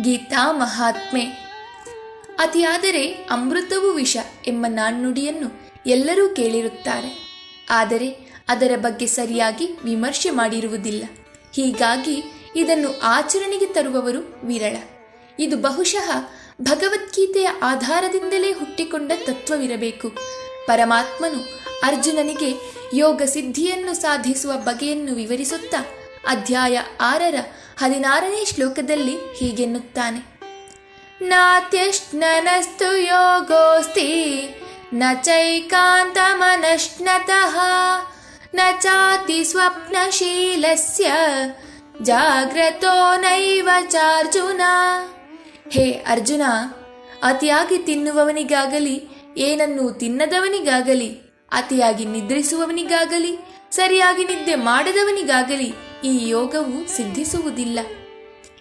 ಗೀತಾ ಮಹಾತ್ಮೆ. ಅತಿಯಾದರೆ ಅಮೃತವು ವಿಷ ಎಂಬ ನಾಣ್ಣುಡಿಯನ್ನು ಎಲ್ಲರೂ ಕೇಳಿರುತ್ತಾರೆ. ಆದರೆ ಅದರ ಬಗ್ಗೆ ಸರಿಯಾಗಿ ವಿಮರ್ಶೆ ಮಾಡಿರುವುದಿಲ್ಲ. ಹೀಗಾಗಿ ಇದನ್ನು ಆಚರಣೆಗೆ ತರುವವರು ವಿರಳ. ಇದು ಬಹುಶಃ ಭಗವದ್ಗೀತೆಯ ಆಧಾರದಿಂದಲೇ ಹುಟ್ಟಿಕೊಂಡ ತತ್ವವಿರಬೇಕು. ಪರಮಾತ್ಮನು ಅರ್ಜುನನಿಗೆ ಯೋಗ ಸಿದ್ಧಿಯನ್ನು ಸಾಧಿಸುವ ಬಗೆಯನ್ನು ವಿವರಿಸುತ್ತಾ ಅಧ್ಯಾಯ ಆರರ ಹದಿನಾರನೇ ಶ್ಲೋಕದಲ್ಲಿ ಹೀಗೆನ್ನುತ್ತಾನೆ. ನಾತ್ಯಶ್ನನಸ್ತು ಯೋಗೋಸ್ತಿ, ನ ಚೈಕಾಂತಮನಶ್ನತಃ, ನ ಚಾತಿ ಸ್ವಪ್ನಶೀಲಸ್ಯ, ಜಾಗ್ರತೋ ನೈವ ಚಾರ್ಜುನ. ಹೇ ಅರ್ಜುನ, ಅತಿಯಾಗಿ ತಿನ್ನುವವನಿಗಾಗಲಿ, ಏನನ್ನು ತಿನ್ನದವನಿಗಾಗಲಿ, ಅತಿಯಾಗಿ ನಿದ್ರಿಸುವವನಿಗಾಗಲಿ, ಸರಿಯಾಗಿ ನಿದ್ದೆ ಮಾಡದವನಿಗಾಗಲಿ ಈ ಯೋಗವು ಸಿದ್ಧಿಸುವುದಿಲ್ಲ.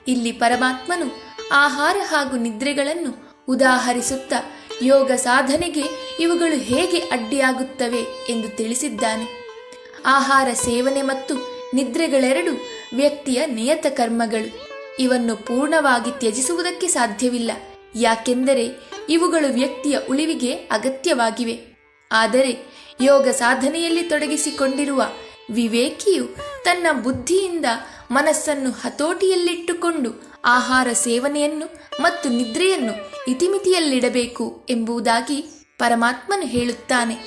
ಇಲ್ಲಿ ಪರಮಾತ್ಮನು ಆಹಾರ ಹಾಗೂ ನಿದ್ರೆಗಳನ್ನು ಉದಾಹರಿಸುತ್ತಾ ಯೋಗ ಸಾಧನೆಗೆ ಇವುಗಳು ಹೇಗೆ ಅಡ್ಡಿಯಾಗುತ್ತವೆ ಎಂದು ತಿಳಿಸಿದ್ದಾನೆ. ಆಹಾರ ಸೇವನೆ ಮತ್ತು ನಿದ್ರೆಗಳೆರಡು ವ್ಯಕ್ತಿಯ ನಿಯತ ಕರ್ಮಗಳು. ಇವನ್ನು ಪೂರ್ಣವಾಗಿ ತ್ಯಜಿಸುವುದಕ್ಕೆ ಸಾಧ್ಯವಿಲ್ಲ. ಯಾಕೆಂದರೆ ಇವುಗಳು ವ್ಯಕ್ತಿಯ ಉಳಿವಿಗೆ ಅಗತ್ಯವಾಗಿವೆ. ಆದರೆ ಯೋಗ ಸಾಧನೆಯಲ್ಲಿ ತೊಡಗಿಸಿಕೊಂಡಿರುವ ವಿವೇಕಿಯು ತನ್ನ ಬುದ್ಧಿಯಿಂದ ಮನಸ್ಸನ್ನು ಹತೋಟಿಯಲ್ಲಿಟ್ಟುಕೊಂಡು ಆಹಾರ ಸೇವನೆಯನ್ನು ಮತ್ತು ನಿದ್ರೆಯನ್ನು ಇತಿಮಿತಿಯಲ್ಲಿಡಬೇಕು ಎಂಬುದಾಗಿ ಪರಮಾತ್ಮನು ಹೇಳುತ್ತಾನೆ.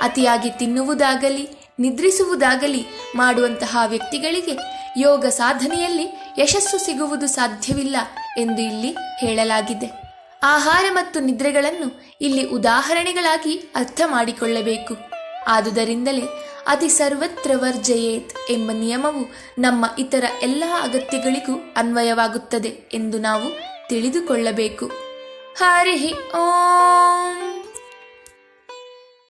ಅತಿಯಾಗಿ ತಿನ್ನುವುದಾಗಲಿ, ನಿದ್ರಿಸುವುದಾಗಲಿ ಮಾಡುವಂತಹ ವ್ಯಕ್ತಿಗಳಿಗೆ ಯೋಗ ಸಾಧನೆಯಲ್ಲಿ ಯಶಸ್ಸು ಸಿಗುವುದು ಸಾಧ್ಯವಿಲ್ಲ ಎಂದು ಇಲ್ಲಿ ಹೇಳಲಾಗಿದೆ. ಆಹಾರ ಮತ್ತು ನಿದ್ರೆಗಳನ್ನು ಇಲ್ಲಿ ಉದಾಹರಣೆಗಳಾಗಿ ಅರ್ಥ ಮಾಡಿಕೊಳ್ಳಬೇಕು. ಆದುದರಿಂದಲೇ ಅತಿ ಸರ್ವತ್ರ ವರ್ಜಯೇತ್ ಎಂಬ ನಿಯಮವು ನಮ್ಮ ಇತರ ಎಲ್ಲ ಅಗತ್ಯಗಳಿಗೂ ಅನ್ವಯವಾಗುತ್ತದೆ ಎಂದು ನಾವು ತಿಳಿದುಕೊಳ್ಳಬೇಕು. ಹರಿ ಓಂ.